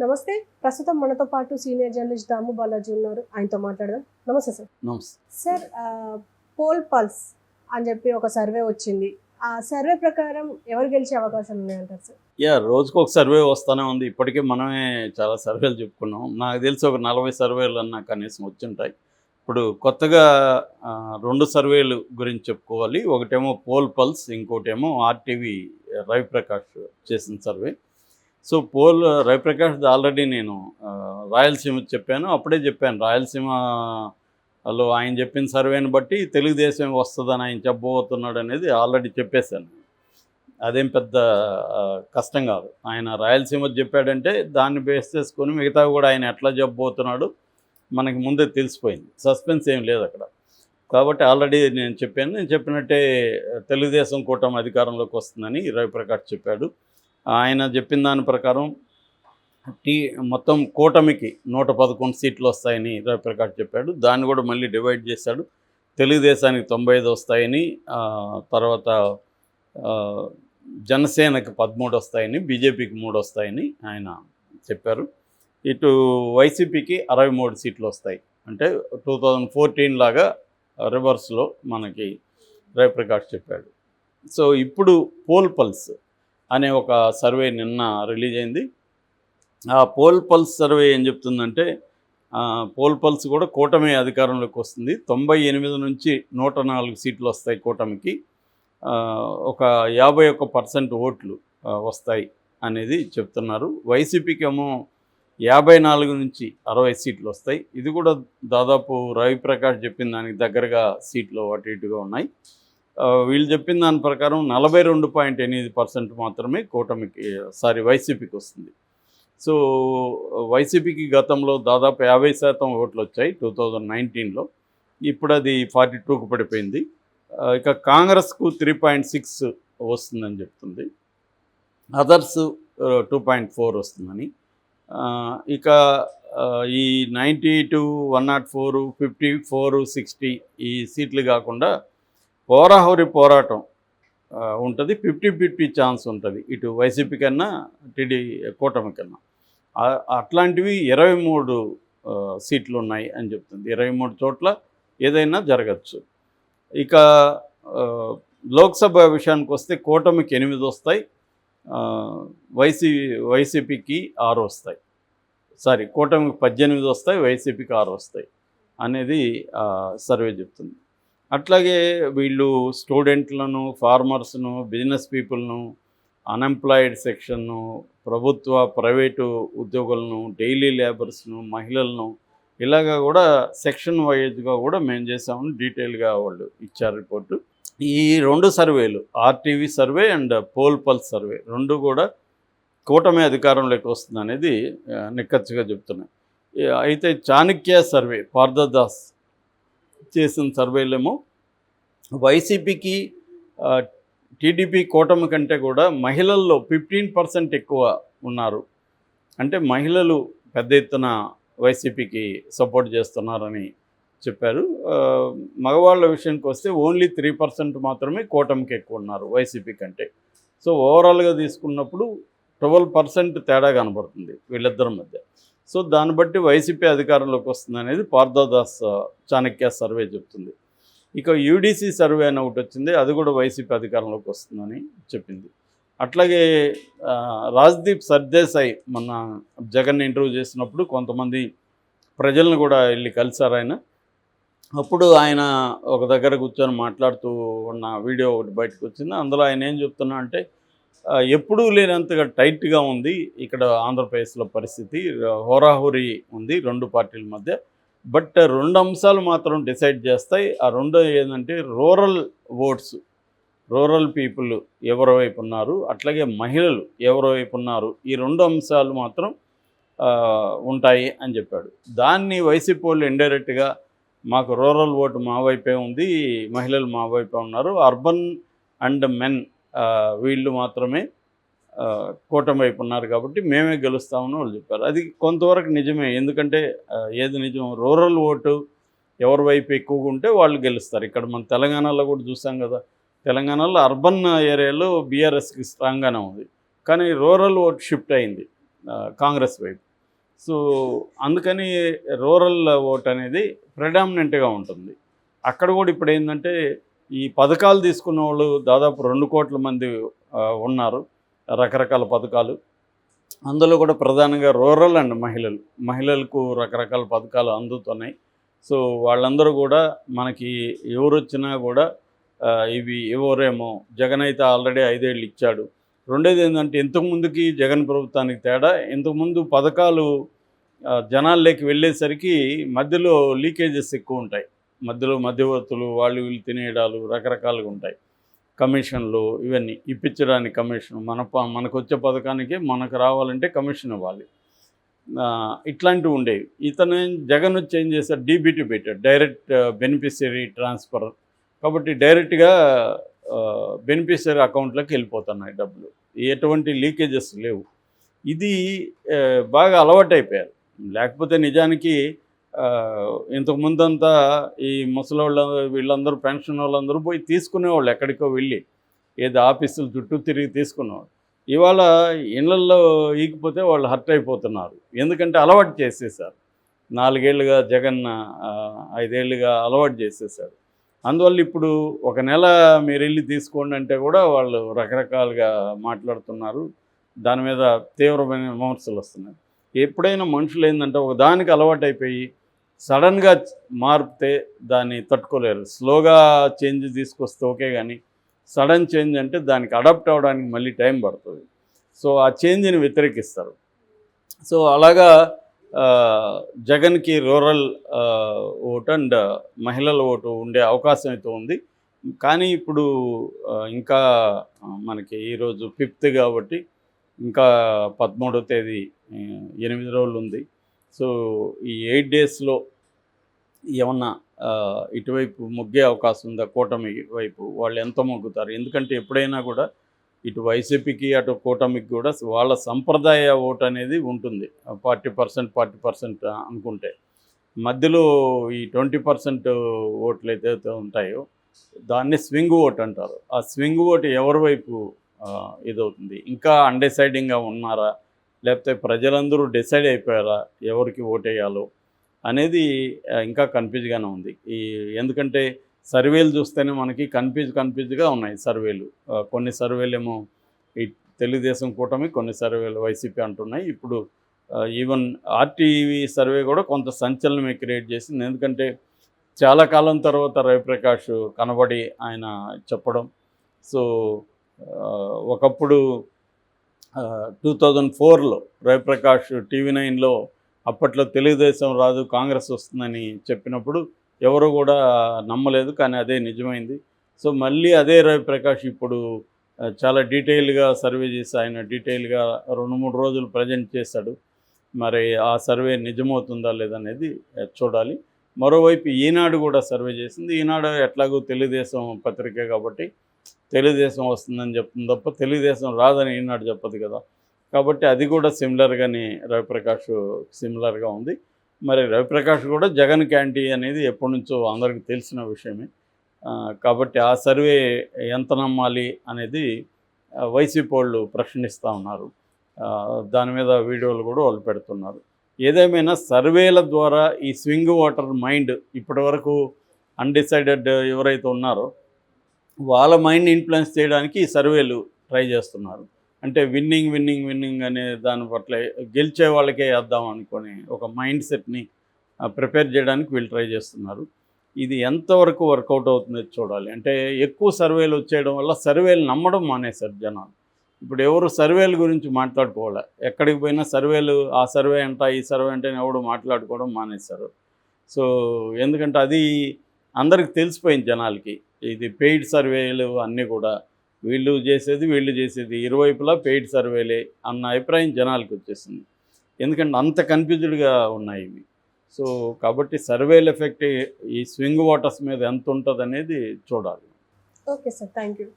నమస్తే. ప్రస్తుతం మనతో పాటు సీనియర్ జర్నలిస్ట్ దాము బాలాజీ ఉన్నారు. ఆయనతో మాట్లాడదాం. నమస్తే సార్. నమస్తే. సార్ పోల్ పల్స్ అని చెప్పి ఒక సర్వే వచ్చింది. ఆ సర్వే ప్రకారం ఎవరు గెలిచే అవకాశాలు ఉన్నాయంటారు సార్? యా రోజుకు ఒక సర్వే వస్తూనే ఉంది. ఇప్పటికే మనమే చాలా సర్వేలు చెప్పుకున్నాం. నాకు తెలిసి ఒక నలభై సర్వేలు అన్నా కనీసం వచ్చుంటాయి. ఇప్పుడు కొత్తగా రెండు సర్వేలు గురించి చెప్పుకోవాలి. ఒకటేమో పోల్ పల్స్ ఇంకోటేమో ఆర్టీవీ రవిప్రకాష్ చేసిన survey. So poll Raviprakash already నేను రాయలసీమ చెప్పాను. అప్పుడే చెప్పాను రాయలసీమ వాళ్ళు ఆయన చెప్పిన సర్వేని బట్టి తెలుగుదేశం వస్తుందని ఆయన చెప్పబోతున్నాడు అనేది ఆల్రెడీ చెప్పేశాను. అదేం పెద్ద కష్టం కాదు. ఆయన రాయలసీమ చెప్పాడంటే దాన్ని బేస్ చేసుకొని మిగతా కూడా ఆయన ఎట్లా చెప్పబోతున్నాడు మనకి ముందే తెలిసిపోయింది. సస్పెన్స్ ఏం లేదు అక్కడ. కాబట్టి ఆల్రెడీ నేను చెప్పాను. నేను చెప్పినట్టే తెలుగుదేశం కూటమి అధికారంలోకి వస్తుందని రవిప్రకాష్ చెప్పాడు. ఆయన చెప్పిన దాని ప్రకారం టీ మొత్తం కూటమికి నూట పదకొండు సీట్లు వస్తాయని రవిప్రకాష్ చెప్పాడు. దాన్ని కూడా మళ్ళీ డివైడ్ చేశాడు. తెలుగుదేశానికి తొంభై ఐదు వస్తాయని తర్వాత జనసేనకి పదమూడు వస్తాయని బీజేపీకి మూడు వస్తాయని ఆయన చెప్పారు. ఇటు వైసీపీకి అరవై మూడు సీట్లు వస్తాయి. అంటే టూ థౌజండ్ ఫోర్టీన్ లాగా రివర్స్లో మనకి రవిప్రకాష్ చెప్పాడు. సో ఇప్పుడు పోల్ పల్స్ అనే ఒక సర్వే నిన్న రిలీజ్ అయింది. ఆ పోల్ పల్స్ సర్వే ఏం చెప్తుందంటే పోల్ పల్స్ కూడా కూటమి అధికారంలోకి వస్తుంది. తొంభై ఎనిమిది నుంచి నూట నాలుగు సీట్లు వస్తాయి కూటమికి. ఒక యాభై ఒక్క పర్సెంట్ ఓట్లు వస్తాయి అనేది చెప్తున్నారు. వైసీపీకి ఏమో యాభై నాలుగు నుంచి అరవై సీట్లు వస్తాయి. ఇది కూడా దాదాపు రవిప్రకాష్ చెప్పిన దానికి దగ్గరగా సీట్లు అటు ఇటుగా ఉన్నాయి. వీళ్ళు చెప్పిన దాని ప్రకారం నలభై రెండు పాయింట్ ఎనిమిది పర్సెంట్ మాత్రమే కూటమికి సారీ వైసీపీకి వస్తుంది. సో వైసీపీకి గతంలో దాదాపు యాభై శాతం ఓట్లు వచ్చాయి టూ థౌజండ్ నైన్టీన్లో. ఇప్పుడు అది ఫార్టీ టూకు పడిపోయింది. ఇక కాంగ్రెస్కు త్రీ పాయింట్ సిక్స్ వస్తుందని చెప్తుంది. అదర్స్ టూ పాయింట్ ఫోర్ వస్తుందని. ఇక ఈ ninety two one not four fifty four sixty ఈ సీట్లు కాకుండా హోరాహోరీ పోరాటం ఉంటుంది. ఫిఫ్టీ ఫిఫ్టీ ఛాన్స్ ఉంటుంది. ఇటు వైసీపీ కన్నా టీడీ కూటమి కన్నా. అట్లాంటివి ఇరవై మూడు సీట్లు ఉన్నాయి అని చెప్తుంది. ఇరవై మూడు చోట్ల ఏదైనా జరగచ్చు. ఇక లోక్సభ విషయానికి వస్తే కూటమికి ఎనిమిది వస్తాయి. వైసీ వైసీపీకి ఆరు వస్తాయి. సారీ కూటమికి పద్దెనిమిది వస్తాయి వైసీపీకి ఆరు వస్తాయి. అనేది సర్వే చెప్తుంది. అట్లాగే వీళ్ళు స్టూడెంట్లను ఫార్మర్స్ను బిజినెస్ పీపుల్ను అన్ఎంప్లాయిడ్ సెక్షన్ను ప్రభుత్వ ప్రైవేటు ఉద్యోగులను డైలీ లేబర్స్ను మహిళలను ఇలాగా కూడా సెక్షన్ వైజ్గా కూడా మేము చేసామని డీటెయిల్గా వాళ్ళు ఇచ్చారు రిపోర్టు. ఈ రెండు సర్వేలు RTV survey and poll pulse survey రెండు కూడా కూటమి అధికారంలోకి వస్తుంది అనేది నిక్కచ్చిగా చెప్తున్నాయి. అయితే చాణక్య సర్వే పార్థదాస్ చేసిన సర్వేలేమో వైసీపీకి టీడీపీ కూటమి కంటే కూడా మహిళల్లో ఫిఫ్టీన్ పర్సెంట్ ఎక్కువ ఉన్నారు. అంటే మహిళలు పెద్ద ఎత్తున వైసీపీకి సపోర్ట్ చేస్తున్నారని చెప్పారు. మగవాళ్ళ విషయానికి వస్తే ఓన్లీ త్రీ పర్సెంట్ మాత్రమే కూటమికి ఎక్కువ ఉన్నారు వైసీపీ కంటే. సో ఓవరాల్గా తీసుకున్నప్పుడు ట్వెల్వ్ పర్సెంట్ తేడా కనబడుతుంది వీళ్ళిద్దరి మధ్య. సో దాన్ని బట్టి వైసీపీ అధికారంలోకి వస్తుంది అనేది పార్థదాస్ చాణక్య సర్వే చెప్తుంది. ఇక యూడీసీ సర్వే అని ఒకటి వచ్చింది అది కూడా వైసీపీ అధికారంలోకి వస్తుందని చెప్పింది. అట్లాగే రాజ్దీప్ సర్దేశాయ్ మొన్న జగన్ ఇంటర్వ్యూ చేసినప్పుడు కొంతమంది ప్రజలను కూడా వెళ్ళి కలిశారు ఆయన. అప్పుడు ఆయన ఒక దగ్గర కూర్చొని మాట్లాడుతూ ఉన్న వీడియో ఒకటి బయటకు వచ్చింది. అందులో ఆయన ఏం చెప్తున్నా అంటే ఎప్పుడూ లేనంతగా టైట్గా ఉంది ఇక్కడ ఆంధ్రప్రదేశ్లో పరిస్థితి. హోరాహోరీ ఉంది రెండు పార్టీల మధ్య. బట్ రెండు అంశాలు మాత్రం డిసైడ్ చేస్తాయి. ఆ రెండు ఏంటంటే రూరల్ ఓట్స్ రూరల్ పీపుల్ ఎవరి వైపు ఉన్నారు అట్లాగే మహిళలు ఎవరి వైపు ఉన్నారు ఈ రెండు అంశాలు మాత్రం ఉంటాయి అని చెప్పాడు. దాన్ని వైసీపీ వాళ్ళు ఇండైరెక్ట్గా మాకు రూరల్ ఓటు మా వైపే ఉంది మహిళలు మా వైపే ఉన్నారు. అర్బన్ అండ్ మెన్ వీళ్ళు మాత్రమే కూటమి వైపు ఉన్నారు కాబట్టి మేమే గెలుస్తామని వాళ్ళు చెప్పారు. అది కొంతవరకు నిజమే. ఎందుకంటే ఏది నిజం రూరల్ ఓటు ఎవరి వైపు ఎక్కువగా ఉంటే వాళ్ళు గెలుస్తారు. ఇక్కడ మన తెలంగాణలో కూడా చూసాం కదా తెలంగాణలో అర్బన్ ఏరియాలో బీఆర్ఎస్కి స్ట్రాంగ్గానే ఉంది. కానీ రూరల్ ఓట్ షిఫ్ట్ అయింది కాంగ్రెస్ వైపు. సో అందుకని రూరల్ ఓట్ అనేది ప్రెడామినెంట్గా ఉంటుంది. అక్కడ కూడా ఇప్పుడు ఏంటంటే ఈ పథకాలు తీసుకున్న వాళ్ళు దాదాపు రెండు కోట్ల మంది ఉన్నారు. రకరకాల పథకాలు. అందులో కూడా ప్రధానంగా రూరల్ అండ్ మహిళలు. మహిళలకు రకరకాల పథకాలు అందుతున్నాయి. సో వాళ్ళందరూ కూడా మనకి ఎవరు వచ్చినా కూడా ఇవి ఎవరేమో జగన్ అయితే ఆల్రెడీ ఐదేళ్ళు ఇచ్చాడు. రెండేది ఏంటంటే ఇంతకుముందుకి జగన్ ప్రభుత్వానికి తేడా ఇంతకుముందు పథకాలు జనాల్లోకి వెళ్ళేసరికి మధ్యలో లీకేజెస్ ఎక్కువ ఉంటాయి. మధ్యలో మధ్యవర్తులు వాళ్ళు వీళ్ళు తినేయడాలు రకరకాలుగా ఉంటాయి. కమిషన్లు ఇవన్నీ ఇప్పించడానికి కమిషన్ మన ప- మనకు వచ్చే పథకానికి మనకు రావాలంటే కమిషన్ ఇవ్వాలి. ఇట్లాంటివి ఉండేవి. ఇతను జగన్ వచ్చి ఏం చేశారు డీబీటీ పెట్టాడు. Direct beneficiary transfer. కాబట్టి డైరెక్ట్గా బెనిఫిషరీ అకౌంట్లోకి వెళ్ళిపోతున్నాయి డబ్బులు. ఎటువంటి లీకేజెస్ లేవు. ఇది బాగా అలవాటు అయిపోయారు లేకపోతే నిజానికి ఇంతకు ముందంతా ఈ ముసలోళ్ళ వీళ్ళందరూ పెన్షన్ వాళ్ళందరూ పోయి తీసుకునేవాళ్ళు ఎక్కడికో వెళ్ళి. ఏదో ఆఫీసుల చుట్టూ తిరిగి తీసుకునేవాళ్ళు. ఇవాళ ఇళ్ళల్లో ఈగిపోతే వాళ్ళు హర్ట్ అయిపోతున్నారు. ఎందుకంటే అలవాటు చేసేసారు నాలుగేళ్ళుగా జగన్ ఐదేళ్ళుగా అలవాటు చేసేసారు అందువల్ల ఇప్పుడు ఒక నెల మీరు వెళ్ళి తీసుకోండి అంటే కూడా వాళ్ళు రకరకాలుగా మాట్లాడుతున్నారు. దాని మీద తీవ్రమైన విమర్శలు వస్తున్నాయి. ఎప్పుడైనా మనుషులు ఏంటంటే ఒక దానికి అలవాటు అయిపోయి సడన్గా మారితే దాన్ని తట్టుకోలేరు. స్లోగా చేంజ్ తీసుకొస్తే ఓకే కానీ సడన్ చేంజ్ అంటే దానికి అడాప్ట్ అవ్వడానికి మళ్ళీ టైం పడుతుంది. సో ఆ చేంజ్ని వ్యతిరేకిస్తారు. సో అలాగా జగన్కి రూరల్ ఓట్ ఓటు అండ్ మహిళల ఓటు ఉండే అవకాశం అయితే ఉంది. కానీ ఇప్పుడు ఇంకా మనకి ఈరోజు ఫిఫ్త్ కాబట్టి ఇంకా పదమూడో తేదీ ఎనిమిది రోజులు ఉంది. సో ఈ ఎయిట్ డేస్లో ఏమన్నా ఇటువైపు మొగ్గే అవకాశం ఉందా? కూటమి వైపు వాళ్ళు ఎంత మొగ్గుతారు? ఎందుకంటే ఎప్పుడైనా కూడా ఇటు వైసీపీకి అటు కూటమికి కూడా వాళ్ళ సంప్రదాయ ఓటు అనేది ఉంటుంది. ఫార్టీ పర్సెంట్ ఫార్టీ పర్సెంట్ అనుకుంటే. మధ్యలో ఈ ట్వంటీ పర్సెంట్ ఓట్లు ఏదైతే ఉంటాయో దాన్ని స్వింగ్ ఓట్ అంటారు. ఆ స్వింగ్ ఓటు ఎవరి వైపు ఇదవుతుంది? ఇంకా అన్డిసైడింగ్గా ఉన్నారా? లేకపోతే ప్రజలందరూ డిసైడ్ అయిపోయారా? ఎవరికి ఓటేయాలో? అనేది ఇంకా కన్ఫ్యూజ్గానే ఉంది. ఈ ఎందుకంటే సర్వేలు చూస్తేనే మనకి కన్ఫ్యూజ్ కన్ఫ్యూజ్గా ఉన్నాయి సర్వేలు. కొన్ని సర్వేలు ఏమో ఈ తెలుగుదేశం కూటమి కొన్ని సర్వేలు వైసీపీ అంటున్నాయి. ఇప్పుడు ఈవెన్ ఆర్టీవీ సర్వే కూడా కొంత సంచలనమే క్రియేట్ చేసింది. ఎందుకంటే చాలా కాలం తర్వాత రవిప్రకాష్ కనబడి ఆయన చెప్పడం. సో ఒకప్పుడు టూ థౌజండ్ ఫోర్లో రవిప్రకాష్ టీవీ నైన్లో అప్పట్లో తెలుగుదేశం రాదు కాంగ్రెస్ వస్తుందని చెప్పినప్పుడు ఎవరు కూడా నమ్మలేదు కానీ అదే నిజమైంది. సో మళ్ళీ అదే రవిప్రకాష్ ఇప్పుడు చాలా డీటెయిల్గా సర్వే చేసి ఆయన డీటెయిల్గా రెండు మూడు రోజులు ప్రజెంట్ చేశాడు. మరి ఆ సర్వే నిజమవుతుందా లేదనేది చూడాలి. మరోవైపు ఈనాడు కూడా సర్వే చేసింది. ఈనాడు ఎట్లాగో తెలుగుదేశం పత్రిక కాబట్టి తెలుగుదేశం వస్తుందని చెప్తుంది తప్ప తెలుగుదేశం రాదని ఈనాడు చెప్పదు కదా. కాబట్టి అది కూడా సిమిలర్గాని రవిప్రకాష్ సిమిలర్గా ఉంది. మరి రవిప్రకాష్ కూడా జగన్ క్యాంటీ అనేది ఎప్పటి నుంచో అందరికీ తెలిసిన విషయమే. కాబట్టి ఆ సర్వే ఎంత నమ్మాలి అనేది వైసీపీ వాళ్ళు ప్రశ్నిస్తూ ఉన్నారు. దాని మీద వీడియోలు కూడా వాళ్ళు పెడుతున్నారు. ఏదేమైనా సర్వేల ద్వారా ఈ స్వింగ్ వాటర్ మైండ్ ఇప్పటివరకు అన్డిసైడెడ్ ఎవరైతే ఉన్నారో వాళ్ళ మైండ్ ఇన్ఫ్లుయెన్స్ చేయడానికి ఈ సర్వేలు ట్రై చేస్తున్నారు. అంటే విన్నింగ్ విన్నింగ్ విన్నింగ్ అనే దాని పట్ల గెలిచే వాళ్ళకే వేద్దాం అనుకొని ఒక మైండ్ సెట్ని ప్రిపేర్ చేయడానికి వీళ్ళు ట్రై చేస్తున్నారు. ఇది ఎంతవరకు వర్కౌట్ అవుతుందో చూడాలి. అంటే ఎక్కువ సర్వేలు వచ్చేయడం వల్ల సర్వేలు నమ్మడం మానేశారు జనాలు. ఇప్పుడు ఎవరు సర్వేల గురించి మాట్లాడుకోవాలి? ఎక్కడికి పోయినా సర్వేలు ఆ సర్వే అంట ఈ సర్వే అంటే ఎవడు మాట్లాడుకోవడం మానేశారు. సో ఎందుకంటే అది అందరికి తెలిసిపోయింది జనాలకి. ఇది పెయిడ్ సర్వేలు అన్నీ కూడా వీళ్ళు చేసేది వీళ్ళు చేసేది. ఇరువైపులా పెయిడ్ సర్వేలే అన్న అభిప్రాయం జనాలకు వచ్చేసింది. ఎందుకంటే అంత కన్ఫ్యూజ్డ్గా ఉన్నాయి ఇవి. సో కాబట్టి సర్వేల ఎఫెక్ట్ ఈ స్వింగ్ వాటర్స్ మీద ఎంత ఉంటుంది అనేది చూడాలి. Okay sir thank you